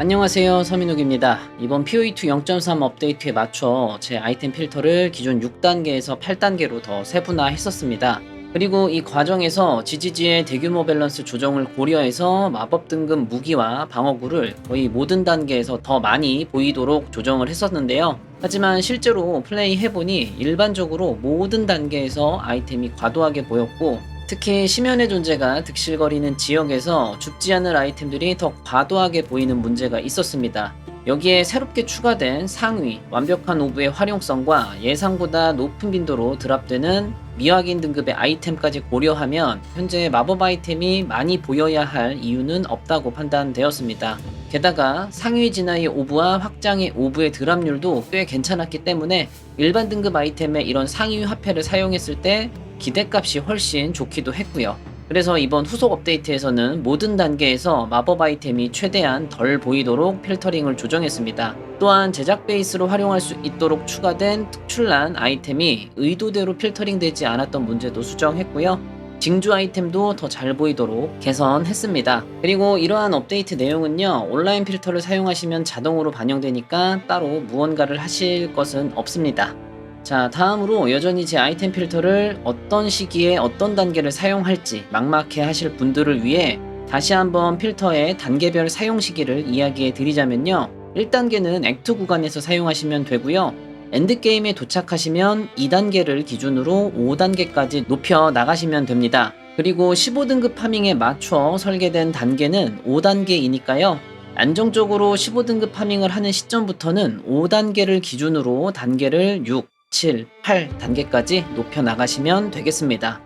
안녕하세요 서민욱입니다. 이번 POE2 0.3 업데이트에 맞춰 제 아이템 필터를 기존 6단계에서 8단계로 더 세분화했었습니다. 그리고 이 과정에서 GGG의 대규모 밸런스 조정을 고려해서 마법 등급 무기와 방어구를 거의 모든 단계에서 더 많이 보이도록 조정을 했었는데요. 하지만 실제로 플레이 해보니 일반적으로 모든 단계에서 아이템이 과도하게 보였고 특히 심연의 존재가 득실거리는 지역에서 죽지 않을 아이템들이 더 과도하게 보이는 문제가 있었습니다. 여기에 새롭게 추가된 상위, 완벽한 오브의 활용성과 예상보다 높은 빈도로 드랍되는 미확인 등급의 아이템까지 고려하면 현재 마법 아이템이 많이 보여야 할 이유는 없다고 판단되었습니다. 게다가 상위 진화의 오브와 확장의 오브의 드랍률도 꽤 괜찮았기 때문에 일반 등급 아이템의 이런 상위 화폐를 사용했을 때 기대값이 훨씬 좋기도 했고요. 그래서 이번 후속 업데이트에서는 모든 단계에서 마법 아이템이 최대한 덜 보이도록 필터링을 조정했습니다. 또한 제작 베이스로 활용할 수 있도록 추가된 특출난 아이템이 의도대로 필터링 되지 않았던 문제도 수정했고요. 징주 아이템도 더 잘 보이도록 개선했습니다. 그리고 이러한 업데이트 내용은요, 온라인 필터를 사용하시면 자동으로 반영되니까 따로 무언가를 하실 것은 없습니다. 자, 다음으로 여전히 제 아이템 필터를 어떤 시기에 어떤 단계를 사용할지 막막해 하실 분들을 위해 다시 한번 필터의 단계별 사용 시기를 이야기해 드리자면요. 1단계는 액트 구간에서 사용하시면 되고요. 엔드게임에 도착하시면 2단계를 기준으로 5단계까지 높여 나가시면 됩니다. 그리고 15등급 파밍에 맞춰 설계된 단계는 5단계이니까요. 안정적으로 15등급 파밍을 하는 시점부터는 5단계를 기준으로 단계를 6, 7, 8단계까지 높여 나가시면 되겠습니다.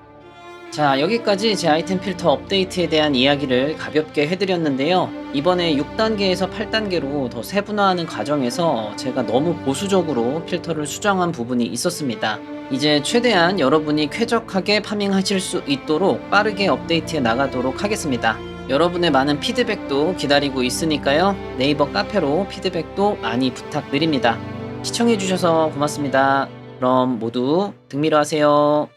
자, 여기까지 제 아이템 필터 업데이트에 대한 이야기를 가볍게 해드렸는데요. 이번에 6단계에서 8단계로 더 세분화하는 과정에서 제가 너무 보수적으로 필터를 수정한 부분이 있었습니다. 이제 최대한 여러분이 쾌적하게 파밍하실 수 있도록 빠르게 업데이트해 나가도록 하겠습니다. 여러분의 많은 피드백도 기다리고 있으니까요. 네이버 카페로 피드백도 많이 부탁드립니다. 시청해주셔서 고맙습니다. 그럼 모두 등미로 하세요.